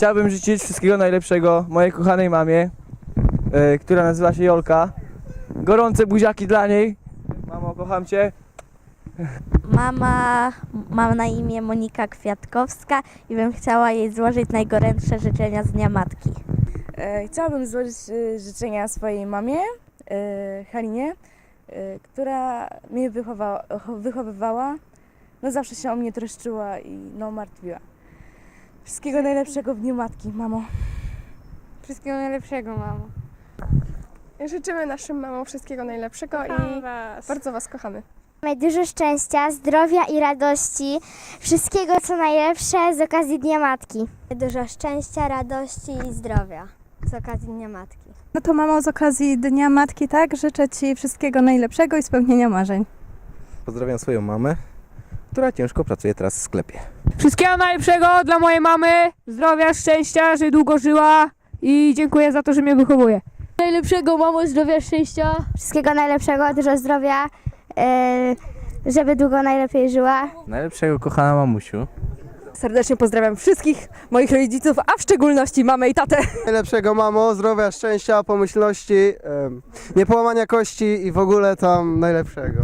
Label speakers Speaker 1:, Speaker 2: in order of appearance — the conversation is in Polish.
Speaker 1: chciałbym życzyć wszystkiego najlepszego mojej kochanej mamie, e, która nazywa się Jolka. Gorące buziaki dla niej. Mamo, kocham cię.
Speaker 2: Mama ma na imię Monika Kwiatkowska i bym chciała jej złożyć najgorętsze życzenia z Dnia Matki.
Speaker 3: E, Chciałabym złożyć e, życzenia swojej mamie, e, Halinie, e, która mnie wychowa, wychowywała. No zawsze się o mnie troszczyła i no martwiła. Wszystkiego najlepszego w Dniu Matki, mamo.
Speaker 4: Wszystkiego najlepszego, mamo.
Speaker 5: Życzymy naszym mamom wszystkiego najlepszego i bardzo Was kochamy.
Speaker 6: Mamy dużo szczęścia, zdrowia i radości. Wszystkiego co najlepsze z okazji Dnia Matki. Dużo szczęścia, radości i zdrowia z okazji Dnia Matki.
Speaker 7: No to mamo, z okazji Dnia Matki, tak, życzę Ci wszystkiego najlepszego i spełnienia marzeń.
Speaker 8: Pozdrawiam swoją mamę, która ciężko pracuje teraz w sklepie.
Speaker 4: Wszystkiego najlepszego dla mojej mamy, zdrowia, szczęścia, żeby długo żyła i dziękuję za to, że mnie wychowuje.
Speaker 2: Najlepszego, mamo, zdrowia, szczęścia.
Speaker 6: Wszystkiego najlepszego, dużo zdrowia, yy, żeby długo najlepiej żyła.
Speaker 1: Najlepszego, kochana mamusiu.
Speaker 3: Serdecznie pozdrawiam wszystkich moich rodziców, a w szczególności mamę i tatę.
Speaker 9: Najlepszego mamo, zdrowia, szczęścia, pomyślności, em, niepołamania kości i w ogóle tam najlepszego.